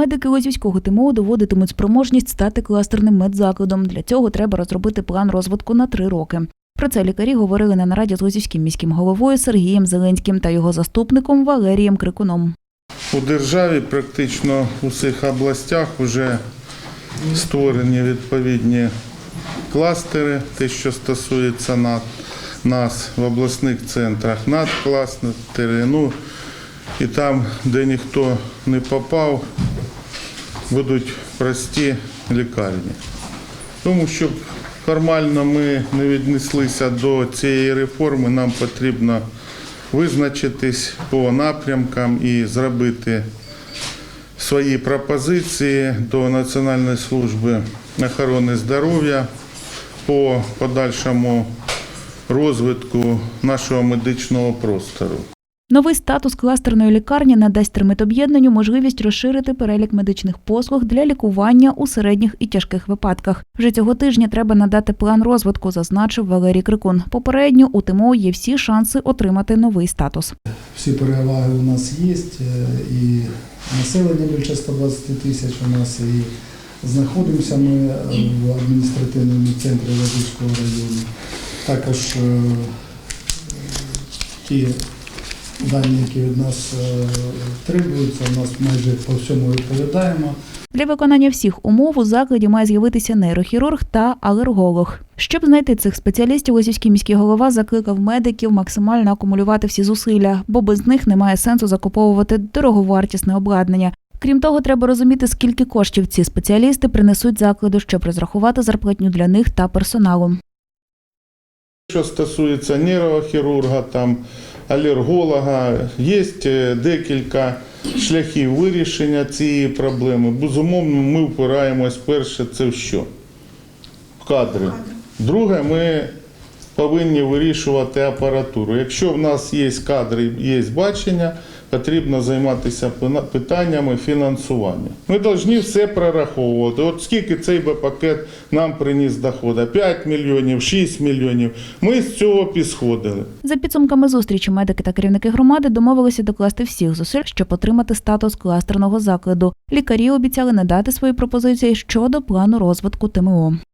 Медики Лозівського ТМО доводитимуть спроможність стати кластерним медзакладом. Для цього треба розробити план розвитку на три роки. Про це лікарі говорили на нараді з Лозівським міським головою Сергієм Зеленським та його заступником Валерієм Крикуном. У державі практично у всіх областях вже створені відповідні кластери, те, що стосується на- нас в обласних центрах, надкластери. Ну і там, де ніхто не попав, будуть прості лікарні. Тому щоб формально ми не віднеслися до цієї реформи, нам потрібно визначитись по напрямкам і зробити свої пропозиції до Національної служби охорони здоров'я по подальшому розвитку нашого медичного простору. Новий статус кластерної лікарні надасть термітоб'єднанню можливість розширити перелік медичних послуг для лікування у середніх і тяжких випадках. Вже цього тижня треба надати план розвитку, зазначив Валерій Крикун. Попередньо у ТМО є всі шанси отримати новий статус. Всі переваги у нас є, е, і населення більше 120 тисяч у нас, і знаходимося ми е, в адміністративному центрі Лазівського району. Також е, ті дані, які від нас е, требуються, у нас майже по всьому відповідаємо. Для виконання всіх умов у закладі має з'явитися нейрохірург та алерголог. Щоб знайти цих спеціалістів, Лосівський міський голова закликав медиків максимально акумулювати всі зусилля, бо без них немає сенсу закуповувати дороговартісне обладнання. Крім того, треба розуміти, скільки коштів ці спеціалісти принесуть закладу, щоб розрахувати зарплатню для них та персоналу. Що стосується нейрохірурга, там, алерголога, є е, декілька шляхів вирішення цієї проблеми. Безумовно, ми впираємось перше, це в що? В кадри. Друге, ми повинні вирішувати апаратуру. Якщо в нас є кадри, є бачення, потрібно займатися питаннями фінансування. Ми повинні все прораховувати. От скільки цей би пакет нам приніс доходу? 5 мільйонів, 6 мільйонів. Ми з цього підсходили. За підсумками зустрічі медики та керівники громади домовилися докласти всіх зусиль, щоб отримати статус кластерного закладу. Лікарі обіцяли надати свої пропозиції щодо плану розвитку ТМО.